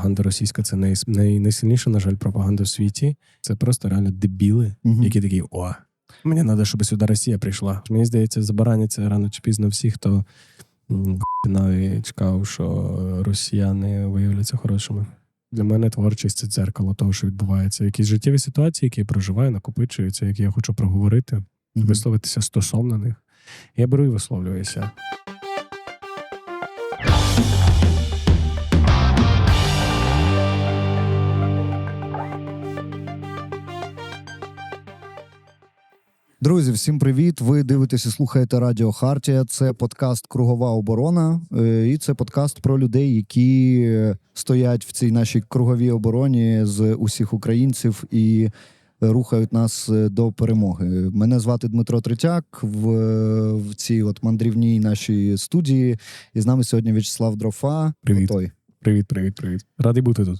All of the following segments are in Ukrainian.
пропаганда російська це най, най, найсильніша, на жаль, пропаганда в світі. Це просто реально дебіли, Мгм. які такі о. Мені треба, щоб сюди Росія прийшла. Мені здається, забараняться рано чи пізно всі, хто навіть чекав, що росіяни виявляться хорошими. Для мене творчість це дзеркало того, що відбувається. Якісь життєві ситуації, які я проживаю, накопичуються, які я хочу проговорити, Мгм. висловитися стосовно них. Я беру і висловлююся. Друзі, всім привіт! Ви дивитесь і слухаєте Радіо Хартія. Це подкаст Кругова оборона. Е, І це подкаст про людей, які стоять в цій нашій круговій обороні з усіх українців і рухають нас е, до перемоги. Мене звати Дмитро Третяк в, в цій от мандрівній нашій студії. І з нами сьогодні В'ячеслав Дрофа. Привіт. Привіт, привіт, привіт. Радий бути тут.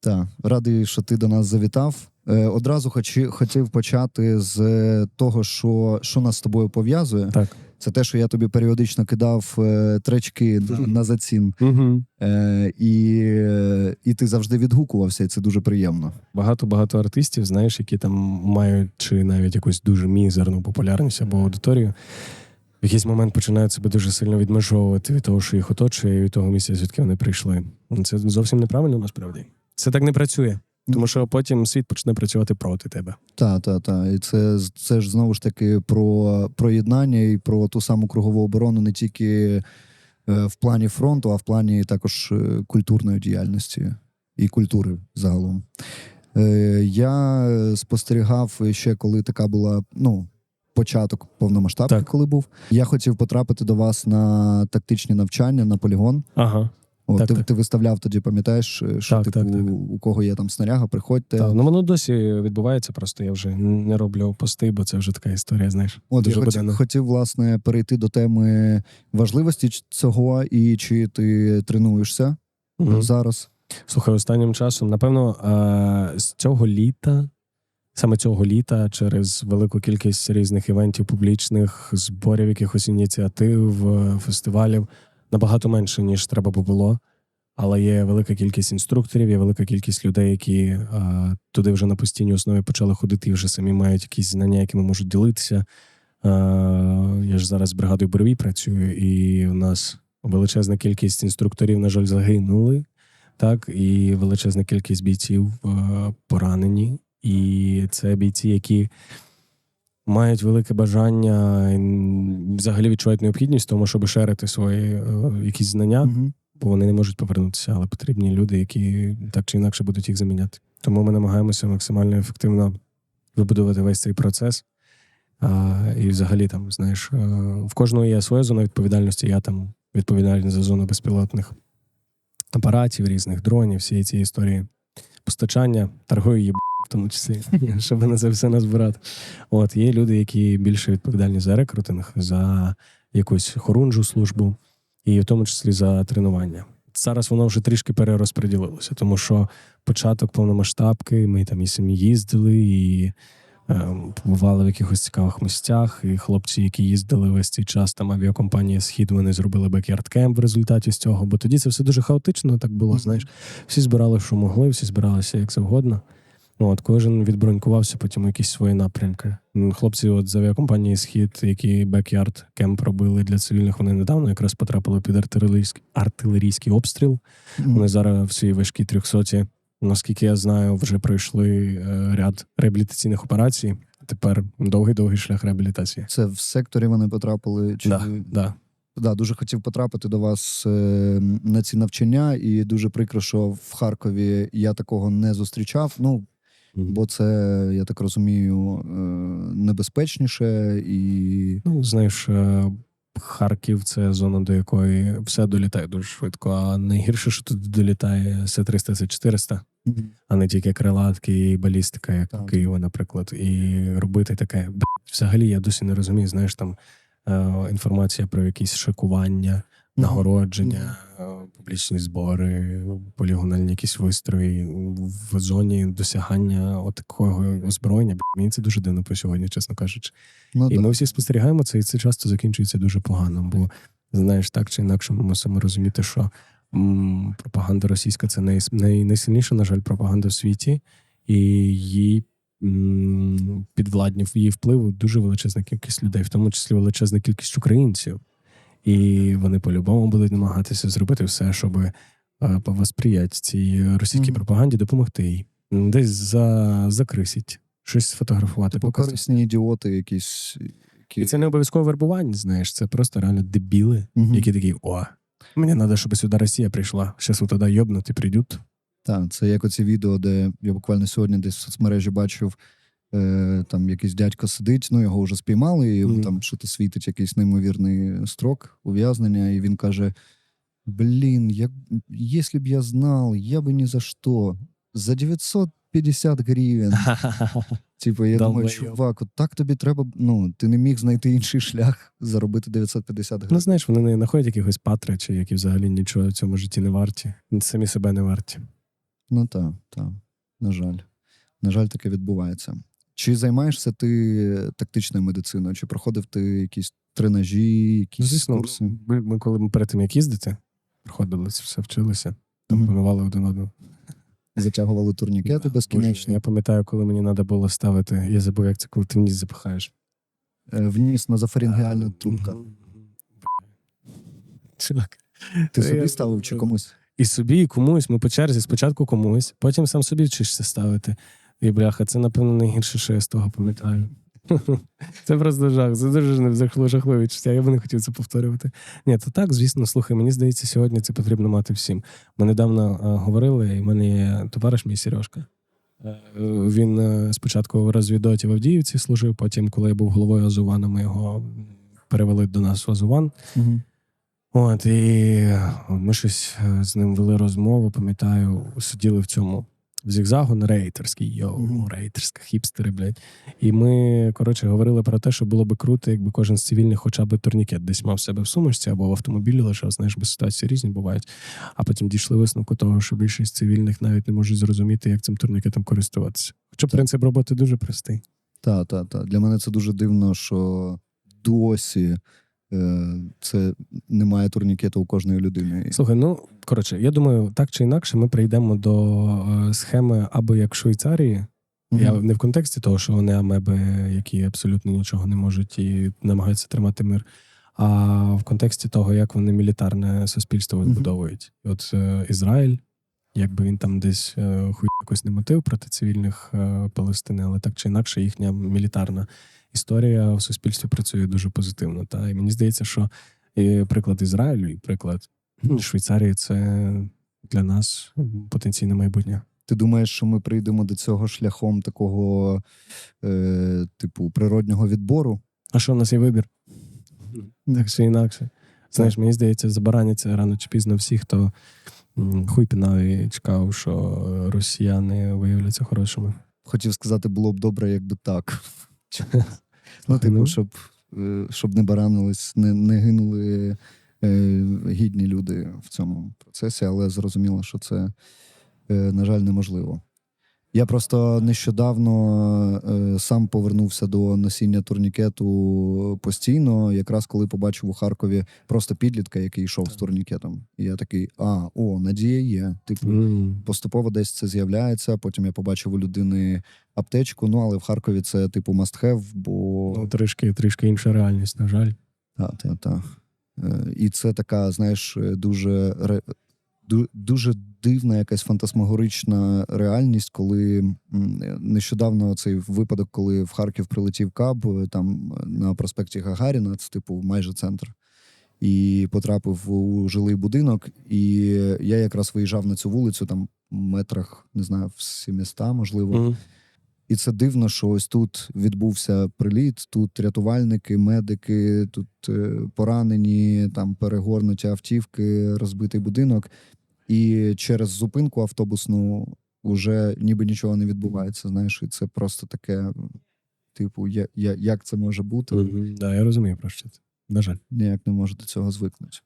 Так, радий, що ти до нас завітав. Е, Одразу хочі, хотів почати з е, того, що, що нас з тобою пов'язує. Так. Це те, що я тобі періодично кидав е, тречки на, зацін, Угу. е, і, і ти завжди відгукувався, і це дуже приємно. Багато-багато артистів, знаєш, які там мають чи навіть якусь дуже мізерну популярність або аудиторію. В якийсь момент починають себе дуже сильно відмежовувати від того, що їх оточує, і від того місця, звідки вони прийшли. Це зовсім неправильно насправді. Це так не працює. Тому що потім світ почне працювати проти тебе. Так, так, так. І це, це ж знову ж таки про, про єднання і про ту саму кругову оборону не тільки е, в плані фронту, а в плані також е, культурної діяльності і культури загалом. Е, Я спостерігав ще, коли така була, ну. Початок повномасштабки, Так. коли був. Я хотів потрапити до вас на тактичні навчання на полігон. Ага. От, Так, ти, так. ти виставляв тоді, пам'ятаєш, що Так, типу, так, так. у кого є там снаряга, приходьте. Так, ну воно досі відбувається, просто я вже не роблю пости, бо це вже така історія, знаєш. От я хотів, хотів власне перейти до теми важливості цього, і чи ти тренуєшся Мгм. зараз? Слухай, останнім часом, напевно, е, з цього літа, саме цього літа, через велику кількість різних івентів, публічних зборів, якихось ініціатив, е, фестивалів, набагато менше, ніж треба би було. Але є велика кількість інструкторів, є велика кількість людей, які е, туди вже на постійній основі почали ходити і вже самі мають якісь знання, якими можуть ділитися. Е, я ж зараз з бригадою Боровій працюю, і у нас величезна кількість інструкторів, на жаль, загинули так, і величезна кількість бійців е, поранені. І це бійці, які мають велике бажання і взагалі відчувають необхідність в тому, щоб шерити свої е, якісь знання, Угу. бо вони не можуть повернутися, але потрібні люди, які так чи інакше будуть їх заміняти. Тому ми намагаємося максимально ефективно вибудувати весь цей процес. А, і взагалі, там, знаєш, е, в кожного є своя зона відповідальності. Я там відповідальний за зону безпілотних апаратів, різних дронів, всієї цієї історії постачання, торгую її в тому числі, щоб на це все назбирати. От є люди, які більше відповідальні за рекрутинг, за якусь хорунжу службу, і в тому числі за тренування. Зараз воно вже трішки перерозподілилося, тому що початок повномасштабки, ми там і самі їздили, і е, побували в якихось цікавих місцях. І хлопці, які їздили весь цей час, там авіакомпанія Схід, вони зробили бекярд кемп в результаті з цього. Бо тоді це все дуже хаотично так було. Знаєш, всі збирали, що могли, всі збиралися як завгодно. Ну, От кожен відбронькувався потім у якісь свої напрямки. Хлопці, от з авіакомпанії Схід, які бекярд кемп робили для цивільних, вони недавно якраз потрапили під артилерійський, артилерійський обстріл. Вони зараз в цій важкій 300 Наскільки я знаю, вже пройшли е, ряд реабілітаційних операцій. Тепер довгий-довгий шлях реабілітації. Це в секторі вони потрапили. Чи... Да, да. Да, дуже хотів потрапити до вас е, на ці навчання, і дуже прикро, що в Харкові я такого не зустрічав. Ну, бо це, я так розумію, е, небезпечніше і. Ну, знаєш, е, Харків це зона, до якої все долітає дуже швидко. А найгірше, що тут долітає С-300, С-400, а не тільки крилатки і балістика, як Так. у Києва, наприклад. І робити таке. Взагалі, я досі не розумію, знаєш, там е, інформація про якісь шикування, нагородження, е, публічні збори, полігональні якісь вистрої в зоні досягання от такого озброєння. Мені це дуже дивно по сьогодні, чесно кажучи. Ну, І да. ми всі спостерігаємо це, і це часто закінчується дуже погано. Бо знаєш, так чи інакше ми мусимо розуміти, що м, пропаганда російська це най, най, найсильніша, на жаль, пропаганда в світі, і їй підвладні її впливу дуже величезна кількість людей, в тому числі величезна кількість українців. І вони по-любому будуть намагатися зробити все, щоб е, повосприяти цій російській Мгм. пропаганді, допомогти їй. Десь за, закрисіть, щось сфотографувати, Типу корисні ідіоти якісь. Які... І це не обов'язково вербування, знаєш, це просто реально дебіли, Мгм. які такі: о, мені треба, щоб сюди Росія прийшла. Зараз вот туди йобнуть і прийдуть. Так, це як оці відео, де я буквально сьогодні десь в соцмережі бачив, е, там якийсь дядько сидить, ну його вже спіймали, і йому Мгм. там що-то світить якийсь неймовірний строк ув'язнення, і він каже: Блін, як, якщо б я знав, я би ні за що. За 950 гривень. Типу, я думаю, чувак, от так тобі треба. Ну, ти не міг знайти інший шлях заробити 950 Ну, гривень. знаєш, вони не знаходять якихось патричів, які взагалі нічого в цьому житті не варті. Самі себе не варті. Ну так, так. На жаль. На жаль, таке відбувається. Чи займаєшся ти тактичною медициною? Чи проходив ти якісь тренажі, якісь Ну, звісно, курси? ми, ми коли ми перед тим, як їздити, проходили все, вчилися, Мгм. панували один одного. Затягували турнікети безкінечно. Я пам'ятаю, коли мені треба було ставити, я забув, як це, коли ти в ніс запихаєш. Е, Вніс на зафарінгеальну трубку. Чувак. Ти собі ставив чи комусь? І собі, і комусь. Ми по черзі спочатку комусь, потім сам собі вчишся ставити. І бляха, це, напевно, найгірше, що я з того пам'ятаю. Це просто жах. Це дуже жах- жахливе відчуття. Я би не хотів це повторювати. Ні, то так, звісно, слухай, мені здається, сьогодні це потрібно мати всім. Ми недавно е, говорили, і в мене є товариш мій Сережка. Е, Він е, спочатку в розвідоті в Авдіївці служив, потім, коли я був головою Азувану, ми його перевели до нас в Азуван. Угу. От, і ми щось з ним вели розмову, пам'ятаю, сиділи в цьому в зігзагу на рейтерський, йоу, Мгм. рейтерська, хіпстери, блядь. І ми, коротше, говорили про те, що було би круто, якби кожен з цивільних хоча б турнікет десь мав в себе в сумочці або в автомобілі лежав, знаєш, бо ситуації різні бувають. А потім дійшли висновку того, що більшість цивільних навіть не можуть зрозуміти, як цим турнікетом користуватися. Хоча принцип роботи дуже простий. Так, так, так. Для мене це дуже дивно, що досі це немає турнікету у кожної людини. Слухай, ну коротше, я думаю, так чи інакше, ми прийдемо до е, схеми або як в Швейцарії. Я не в контексті того, що вони амеби, які абсолютно нічого не можуть і намагаються тримати мир, а в контексті того, як вони мілітарне суспільство відбудовують. І От е, Ізраїль, якби він там десь е, хуй якось не мотив проти цивільних е, Палестини, але так чи інакше, їхня мілітарна історія в суспільстві працює дуже позитивно. Та? І мені здається, що і приклад Ізраїлю, і приклад Швейцарії це для нас потенційне майбутнє. Ти думаєш, що ми прийдемо до цього шляхом такого, е, типу, природнього відбору? А що в нас є вибір? Так чи інакше. Знаєш, мені здається, забараняться рано чи пізно всі, хто хуй пінав і чекав, що росіяни виявляться хорошими. Хотів сказати, було б добре, якби так. Ну, типу, щоб, е, щоб не баранились, не, не гинули е, гідні люди в цьому процесі, але зрозуміло, що це, е, на жаль, неможливо. Я просто нещодавно е, сам повернувся до носіння турнікету постійно, якраз коли побачив у Харкові просто підлітка, який йшов з турнікетом. І я такий: а, о, надія є. Типу, М. поступово десь це з'являється. Потім я побачив у людини аптечку. Ну але в Харкові це типу must have, бо Ну, трішки, трішки інша реальність, на жаль. та, та, та. Е, І це така, знаєш, е, дуже дуже дивна, якась фантасмагорична реальність, коли нещодавно цей випадок, коли в Харків прилетів каб е, там е, на проспекті Гагаріна, це типу майже центр. І потрапив у жилий будинок, і я якраз виїжджав на цю вулицю, там метрах, не знаю, в 700, можливо. Мгм. І це дивно, що ось тут відбувся приліт, тут рятувальники, медики, тут е, поранені, там перегорнуті автівки, розбитий будинок. І через зупинку автобусну вже ніби нічого не відбувається. Знаєш, і це просто таке, типу, я, я, як це може бути? Мгм. Да, я розумію про що це. На жаль. Ніяк не можу до цього звикнути.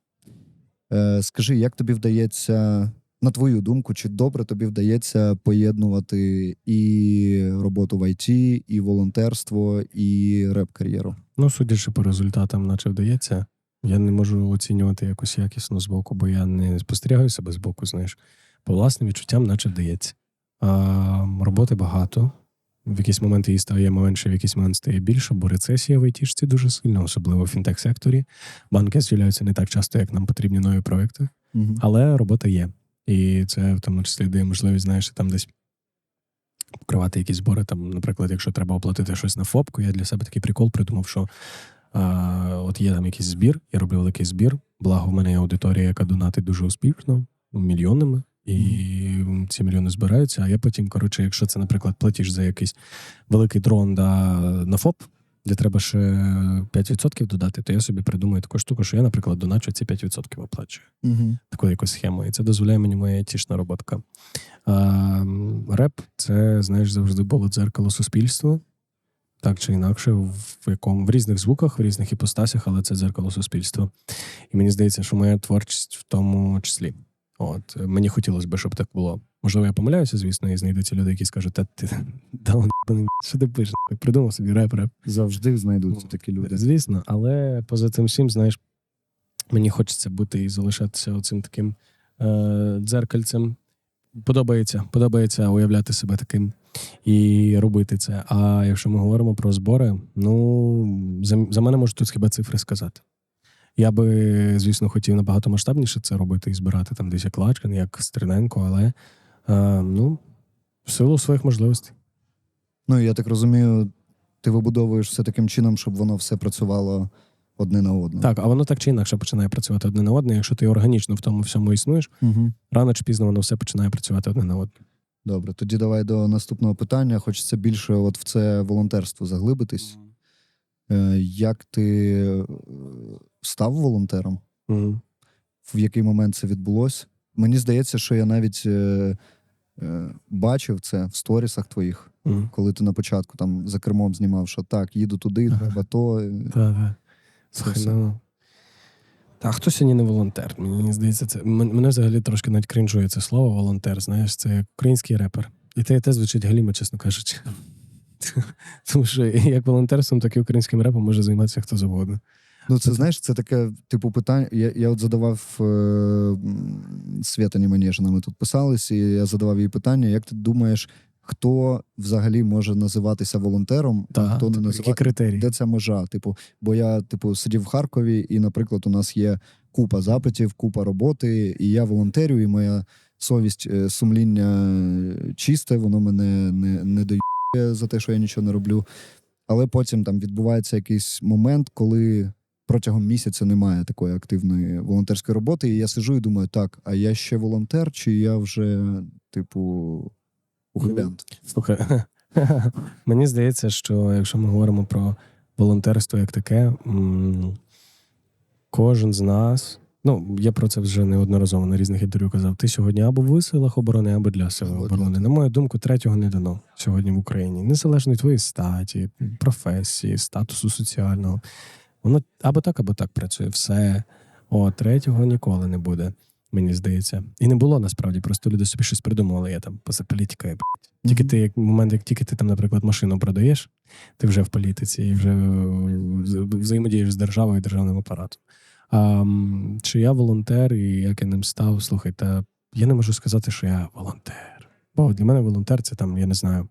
Е, скажи, як тобі вдається, на твою думку, чи добре тобі вдається поєднувати і роботу в ІТ, і волонтерство, і реп-кар'єру? Ну, судячи по результатам, наче вдається. Я не можу оцінювати якось якісно збоку, бо я не спостерігаю себе збоку, знаєш. По власним відчуттям, наче вдається. А, роботи багато. В якісь моменти її стає менше, в якийсь момент стає більше, бо рецесія в айтішці дуже сильна, особливо в фінтех-секторі. Банки з'являються не так часто, як нам потрібні нові проекти. Мгм. Але робота є. І це в тому числі дає можливість, знаєш, там десь покривати якісь збори. Там, наприклад, якщо треба оплатити щось на ФОПку, я для себе такий прикол придумав, що а, от є там якийсь збір, я роблю великий збір. Благо, в мене є аудиторія, яка донатить дуже успішно, мільйонами. І ці мільйони збираються. А я потім, коротше, якщо це, наприклад, платіж за якийсь великий дрон да, на ФОП, де треба ще 5% додати, то я собі придумаю таку штуку, що я, наприклад, доначу ці 5% оплачую Мгм. таку якусь схему. І це дозволяє мені моя тішна роботка. А, реп це, знаєш, завжди було дзеркало суспільства. Так чи інакше, в якому в різних звуках, в різних іпостасях, але це дзеркало суспільства. І мені здається, що моя творчість в тому числі. От е, мені хотілося б, щоб так було. Можливо, я помиляюся, звісно, і знайдуться люди, які скажуть, та ти дал що ти пишеш? Придумав собі реп, реп. Завжди знайдуться такі люди. Звісно, але поза цим всім, знаєш, мені хочеться бути і залишатися оцим таким е, дзеркальцем. Подобається, подобається уявляти себе таким і робити це. А якщо ми говоримо про збори, ну за, за мене можуть тут хіба цифри сказати. Я би, звісно, хотів набагато масштабніше це робити і збирати там десь як Лачкин, як Стриненко, але е, ну, в силу своїх можливостей. Ну, я так розумію, ти вибудовуєш все таким чином, щоб воно все працювало одне на одне. Так, а воно так чи інакше починає працювати одне на одне. Якщо ти органічно в тому всьому існуєш, Угу. рано чи пізно воно все починає працювати одне на одне. Добре, тоді давай до наступного питання. Хочеться більше от в це волонтерство заглибитись. Е, Як ти е, став волонтером? Мгм. В який момент це відбулося? Мені здається, що я навіть е, бачив це в сторісах твоїх, Мгм. коли ти на початку там за кермом знімав, що так, їду туди, Ага. треба то. е, ну. Та хто сьогодні не волонтер? Мені здається, це мене взагалі трошки навіть кринжує це слово волонтер. Знаєш, це як український репер. І те, і те звучить галімо, чесно кажучи. Тому що як волонтерством, так і українським репом може займатися хто завгодно. Ну, це знаєш, це таке, типу, питання. Я, я от задавав е, м, Свєтані Манежина, ми тут писались, і я задавав їй питання: як ти думаєш, хто взагалі може називатися волонтером, а хто не називає? критерії? Де ця межа? Типу, бо я, типу, сидів в Харкові, і, наприклад, у нас є купа запитів, купа роботи, і я волонтерю, і моя совість, е, сумління е, чисте, воно мене не, не доює за те, що я нічого не роблю. Але потім там відбувається якийсь момент, коли протягом місяця немає такої активної волонтерської роботи, і я сиджу і думаю, так, а я ще волонтер, чи я вже, типу, ухилянт? Слухай, мені здається, що якщо ми говоримо про волонтерство як таке, кожен з нас. Ну, я про це вже неодноразово на різних інтерв'ю казав. Ти сьогодні або в силах оборони, або для сил оборони. На мою думку, третього не дано сьогодні в Україні. Незалежно від твоєї статі, професії, статусу соціального. Воно або так, або так працює. Все. О, третього ніколи не буде, мені здається. І не було насправді. Просто люди собі щось придумували. Я там поза політикою. Тільки ти, як момент, як тільки ти там, наприклад, машину продаєш, ти вже в політиці і вже е, взаємодієш з державою і державним апаратом. А, чи я волонтер і як я ним став, слухайте, я не можу сказати, що я волонтер. Бо для мене волонтер це там, я не знаю,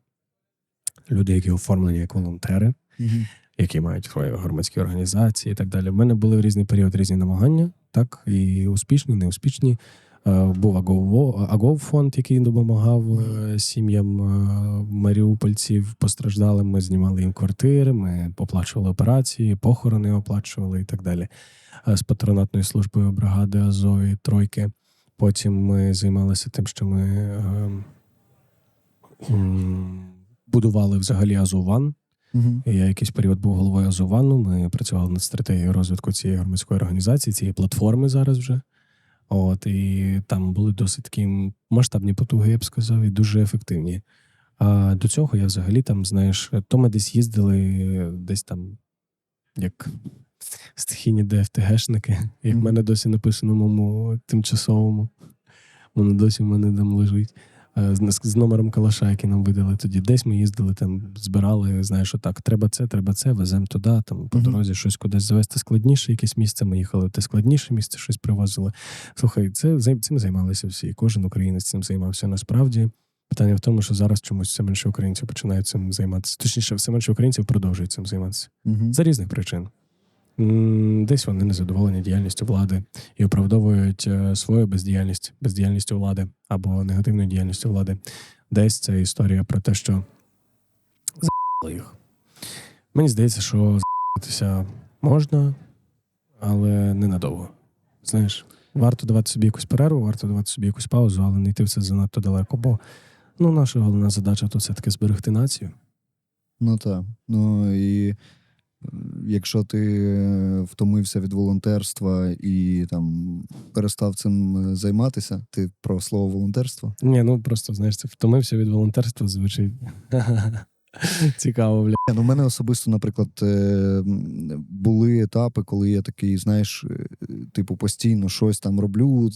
люди, які оформлені як волонтери, Мгм. Які мають свої громадські організації і так далі. В мене були в різний період різні намагання, так, і успішні, неуспішні. Е, Був Агов, фонд, який допомагав е, сім'ям е, маріупольців постраждалим. Ми знімали їм квартири, ми оплачували операції, похорони оплачували і так далі. З патронатною службою бригади Азові Тройки. Потім ми займалися тим, що ми е, м, будували взагалі Азован. Мгм. Я якийсь період був головою Азовану. Ми працювали над стратегією розвитку цієї громадської організації, цієї платформи зараз вже. От і там були досить такі масштабні потуги, я б сказав, і дуже ефективні. А до цього я взагалі там, знаєш, то ми десь їздили, десь там, як стихійні ДФТГшники, як в мене досі написано моєму тимчасовому. Воно досі в мене там лежить. Е, з, з номером калаша, який нам видали тоді. Десь ми їздили, там збирали, знаєш, отак, треба це, треба це, веземо туди, там по дорозі щось кудись завести складніше, якесь місце. Ми їхали в те складніше місце, щось привозили. Слухай, це цим займалися всі. Кожен українець цим займався. Насправді питання в тому, що зараз чомусь все менше українців починають цим займатися. Точніше, все менше українців продовжують цим займатися. За різних причин. Десь вони незадоволені діяльністю влади і оправдовують е, свою бездіяльність, бездіяльністю влади або негативною діяльністю влади. Десь це історія про те, що за**ли їх. Мені здається, що за**тися можна, але ненадовго. Знаєш, варто давати собі якусь перерву, варто давати собі якусь паузу, але не йти в це занадто далеко. Бо ну, наша головна задача то все-таки зберегти націю. Ну так. Ну і якщо ти е, втомився від волонтерства і там перестав цим е, займатися, ти про слово волонтерство? Ні, ну просто знаєш, це втомився від волонтерства, звучить цікаво, бля. Ну, у мене особисто, наприклад, е, були етапи, коли я такий, знаєш, типу, постійно щось там роблю,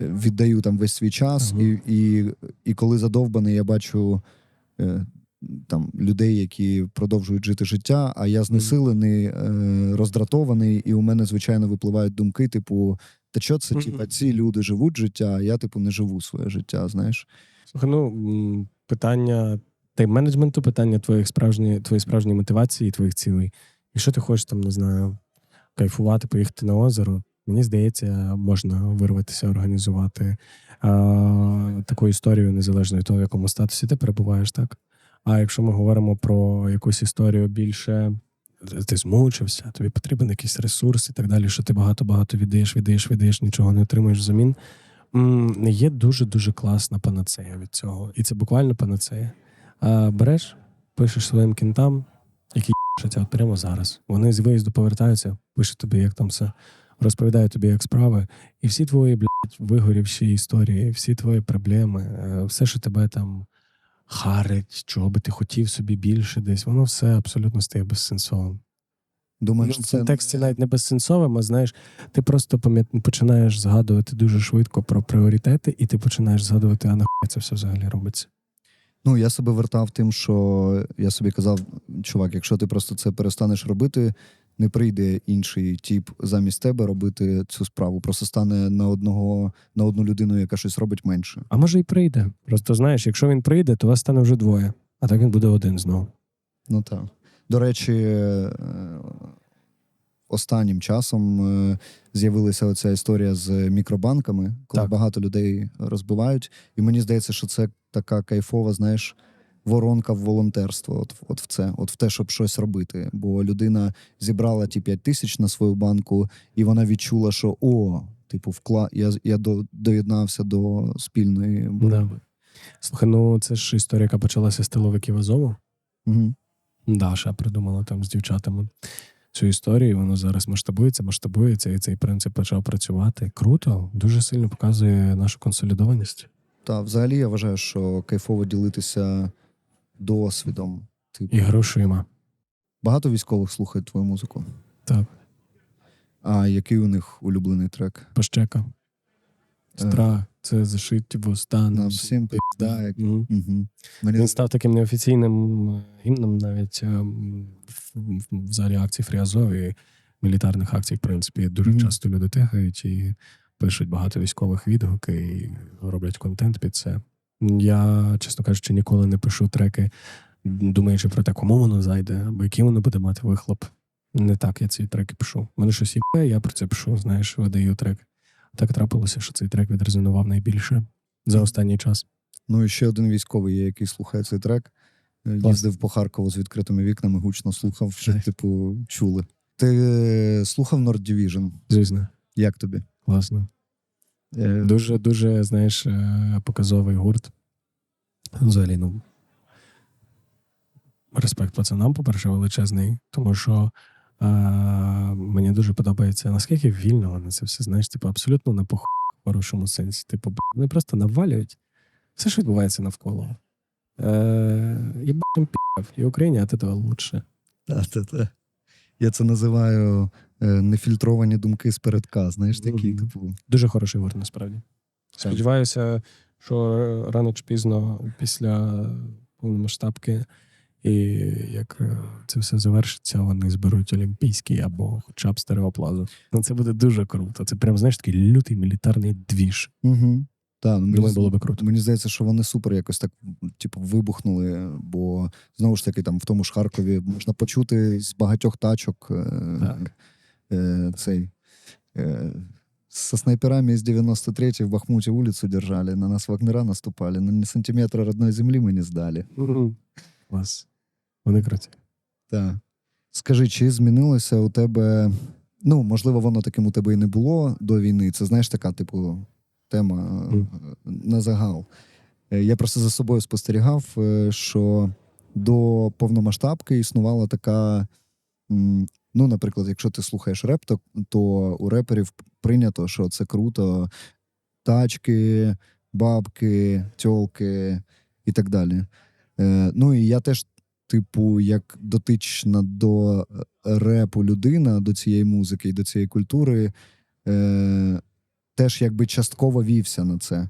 віддаю там весь свій час, Ага. і, і, і коли задовбаний, я бачу. Там людей, які продовжують жити життя, а я знесилений, е, роздратований, і у мене, звичайно, випливають думки, типу, та що це, типа, ці люди живуть життя, а я, типу, не живу своє життя, знаєш. Слухай, ну питання тайм-менеджменту, питання твоїх справжньої, твоєї справжньої мотивації, твоїх цілей. Якщо ти хочеш там, не знаю, кайфувати, поїхати на озеро, мені здається, можна вирватися, організувати а, таку історію, незалежно від того, в якому статусі ти перебуваєш, так? А якщо ми говоримо про якусь історію більше. Ти змучився, тобі потрібен якийсь ресурс і так далі, що ти багато-багато віддаєш, віддаєш, віддаєш, нічого не отримуєш взамін. Є дуже-дуже класна панацея від цього. І це буквально панацея. А, береш, пишеш своїм кінтам, які от прямо зараз. Вони з виїзду повертаються, пишуть тобі, як там все, розповідають тобі, як справи. І всі твої, блядь, вигорівші історії, всі твої проблеми, е, все, що тебе там харить, чого би ти хотів собі більше десь, воно все абсолютно стає безсенсовим. Думаєш, Ну, в це контексті навіть не безсенсовим, а знаєш, ти просто пам'ят... починаєш згадувати дуже швидко про пріоритети, і ти починаєш згадувати, а нахуй це все взагалі робиться. Ну, я себе вертав тим, що я собі казав, чувак, якщо ти просто це перестанеш робити, не прийде інший тіп замість тебе робити цю справу. Просто стане на одного на одну людину, яка щось робить менше. А може й прийде. Просто знаєш, якщо він прийде, то вас стане вже двоє, а так він буде один знову. Ну так. До речі, е, останнім часом е, з'явилася оця історія з мікробанками, коли Так. багато людей розбивають. І мені здається, що це така кайфова, знаєш. Воронка в волонтерство, от, от в це, от в те, щоб щось робити. Бо людина зібрала ті 5 тисяч на свою банку, і вона відчула, що о, типу, вкла... я, я до, доєднався до спільної боротьби. Слухай, ну це ж історія, яка почалася з тиловиків Азову. Угу. Даша придумала там з дівчатами цю історію. і Воно зараз масштабується, масштабується, і цей принцип почав працювати. Круто, дуже сильно показує нашу консолідованість. Та взагалі я вважаю, що кайфово ділитися досвідом. Типу, І грошима. багато військових слухають твою музику. Так, А який у них улюблений трек? пащека. Е. Страх, це зашиті в останньому. Нам всім пизда, як- Мгм. Угу. Мені Він став таким неофіційним е, гімном навіть е, в, в, в залі акцій Фріазов і мілітарних акцій, в принципі, дуже Мгм. часто люди тегають і пишуть багато військових відгуки і роблять контент під це. Я, чесно кажучи, ніколи не пишу треки, думаючи про те, кому воно зайде, або який воно буде мати вихлоп. Не так я ці треки пишу. Мене щось є, я про це пишу, знаєш, видаю трек. Так трапилося, що цей трек відрезонував найбільше за останній час. Ну і ще один військовий є, який слухає цей трек. Е, Клас. Їздив по Харкову з відкритими вікнами, гучно слухав, Кайф. типу, чули. Ти е, слухав Nord Division? Звісно, Як тобі? класно. Е, Дуже, дуже, знаєш, е, показовий гурт. Взагалі, ну. Респект пацанам, по-перше, величезний, тому що е, мені дуже подобається, наскільки вільно вони це все, знаєш, типу, абсолютно на похуй в хорошому сенсі. Типу, вони просто навалюють все, що відбувається навколо. Е, Єбать пів, і Україні від цього лучше. Та, та, та. Я це називаю нефільтровані думки з передка. Знаєш, такі, Мгм. типу. Дуже хороший гурт, насправді. Сподіваюся, що рано чи пізно після повномасштабки, і як е, це все завершиться, вони зберуть Олімпійський або хоча б стереоплазу. Ну це буде дуже круто. Це прям знаєш такий лютий мілітарний двіж. Угу. Так, ну, мені, було би круто. мені здається, що вони супер якось так, типу, вибухнули, бо знову ж таки, там в тому ж Харкові можна почути з багатьох тачок е, Так. Е, цей. Е, со снайперами из 93-й в Бахмуте улицу держали, на нас вагнера наступали, но ни сантиметра родной земли мы не сдали. Клас. Вони круті. Так. Скажи, чи змінилося у тебе? Ну, можливо, воно таким у тебе і не було до війни. Це знаєш така, типу, тема Мгм. на загал. Е, Я просто за собою спостерігав, е, що до повномасштабки існувала така. Ну, наприклад, якщо ти слухаєш реп, то, то у реперів прийнято, що це круто. Тачки, бабки, тьолки і так далі. Е, ну і я теж типу, як дотична до е, репу людина, до цієї музики і до цієї культури, е, теж якби частково вівся на це.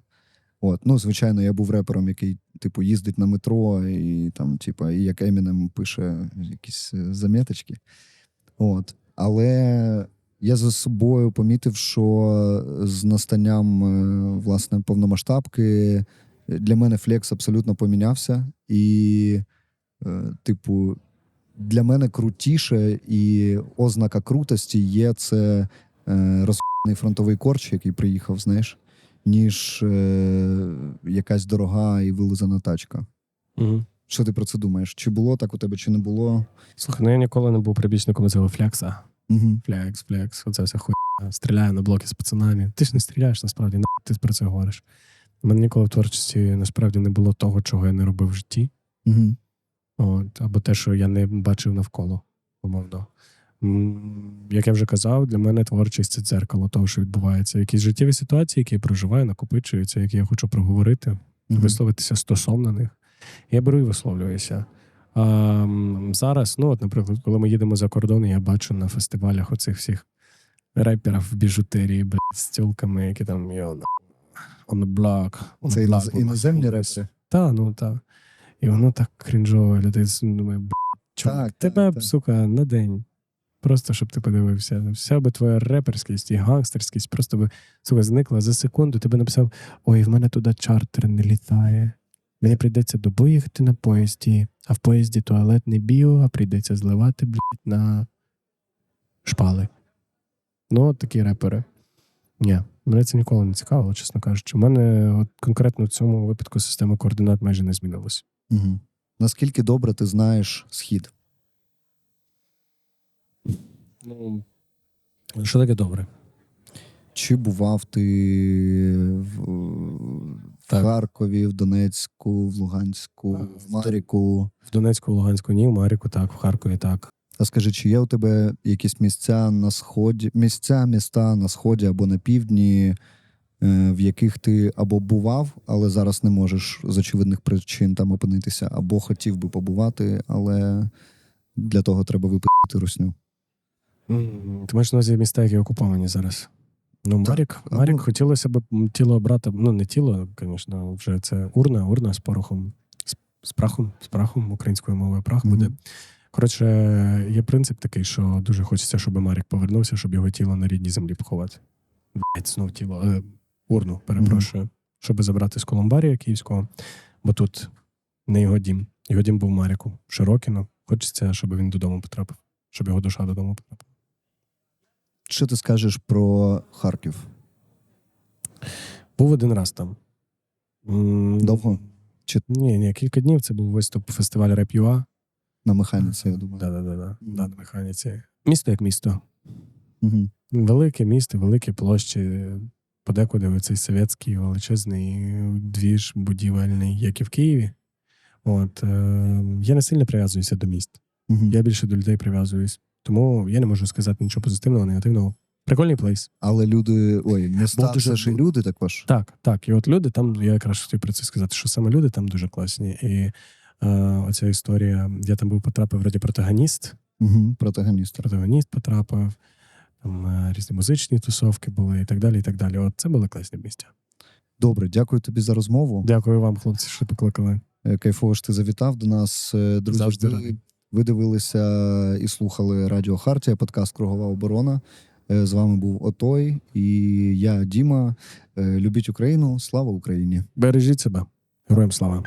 От, ну, звичайно, я був репером, який, типу, їздить на метро, і там, типу, і як Емінем пише якісь е, заметочки. От. Але я за собою помітив, що з настанням е, власне повномасштабки для мене флекс абсолютно помінявся. І Е, Типу, для мене крутіше і ознака крутості є це е, розпаний фронтовий корч, який приїхав, знаєш, ніж е, якась дорога і вилизана тачка. Угу. Що ти про це думаєш? Чи було так у тебе, чи не було? Слухай, ну я ніколи не був прибічником цього флекса. Угу. Флекс, флекс, оце вся хуйня. Стріляю на блоки з пацанами. Ти ж не стріляєш, насправді, на ти про це говориш. У мене ніколи в творчості насправді не було того, чого я не робив в житті. Угу. От, або те, що я не бачив навколо, умовно. Як я вже казав, для мене творчість це дзеркало того, що відбувається. Якісь життєві ситуації, які я проживаю, накопичуються, які я хочу проговорити, висловитися стосовно них. Я беру і висловлююся. А, зараз, ну, от, наприклад, коли ми їдемо за кордон, я бачу на фестивалях оцих всіх реперів в біжутерії, блядь, з тілками, які там йо, на- on the block. on Це the block, іноземні репери? та, ну так. І воно так крінжово виглядає. Думаю, б**, чувак, Так, так, тебе, так. сука, на день. Просто щоб ти подивився. Вся би твоя реперськість і гангстерськість просто би сука, зникла за секунду. Ти би написав: Ой, в мене туди чартер не літає. Мені прийдеться добу їхати на поїзді, а в поїзді туалет не біо, а прийдеться зливати, блядь, на шпали. Ну, от такі репери. Ні, мене це ніколи не цікавило, чесно кажучи. У мене от конкретно в цьому випадку система координат майже не змінилась. Угу. Наскільки добре ти знаєш схід? Ну, що таке добре? Чи бував ти в, в Харкові, в Донецьку, в Луганську, Так. в Маріку? В Донецьку, в Луганську, ні, в Маріку, так, в Харкові, так. А скажи, чи є у тебе якісь місця на сході, місця, міста на сході або на півдні, е, в яких ти або бував, але зараз не можеш з очевидних причин там опинитися, або хотів би побувати, але для того треба випити русню. Ти маєш на увазі міста, які окуповані зараз. Ну, Марік, Марік хотілося б тіло брати, ну не тіло, звісно, вже це урна, урна з порохом, з, з прахом, з прахом, українською мовою прах буде. Коротше, є принцип такий, що дуже хочеться, щоб Марік повернувся, щоб його тіло на рідній землі поховати. Блять, знов тіло, е, урну, перепрошую, щоб забрати з Колумбарія Київського, бо тут не його дім. Його дім був Маріку, Широкіно. Хочеться, щоб він додому потрапив, щоб його душа додому потрапила. Що ти скажеш про Харків? Був один раз там. Довго? Чи- Ні, ні, кілька днів. Це був виступ фестивалю Реп ЮА. На механіці, я думаю. Да, да, да, да, да, на механіці. Місто як місто. Угу. Велике місто, великі площі. Подекуди оцей совєтський величезний двіж будівельний, як і в Києві. От, е, я не сильно прив'язуюся до міст. Угу. Я більше до людей прив'язуюсь. Тому я не можу сказати нічого позитивного, негативного. Прикольний плейс. Але люди, ой, міста дуже- це ж і люди також. Так, так. І от люди там, я якраз хотів про це сказати, що саме люди там дуже класні. І е, оця історія, я там був потрапив вроді протагоніст. Угу. Протагоніст. Протагоніст потрапив, там е, різні музичні тусовки були і так далі. і так далі. От це були класні місця. Добре, дякую тобі за розмову. Дякую вам, хлопці, що покликали. Е, Кайфово, що ти завітав до нас. Е, Друзі, Завжди ви, дивилися і слухали Радіо Хартія, подкаст Кругова оборона. Е, З вами був Отой і я, Діма. Е, Любіть Україну. Слава Україні! Бережіть себе. Героям слава.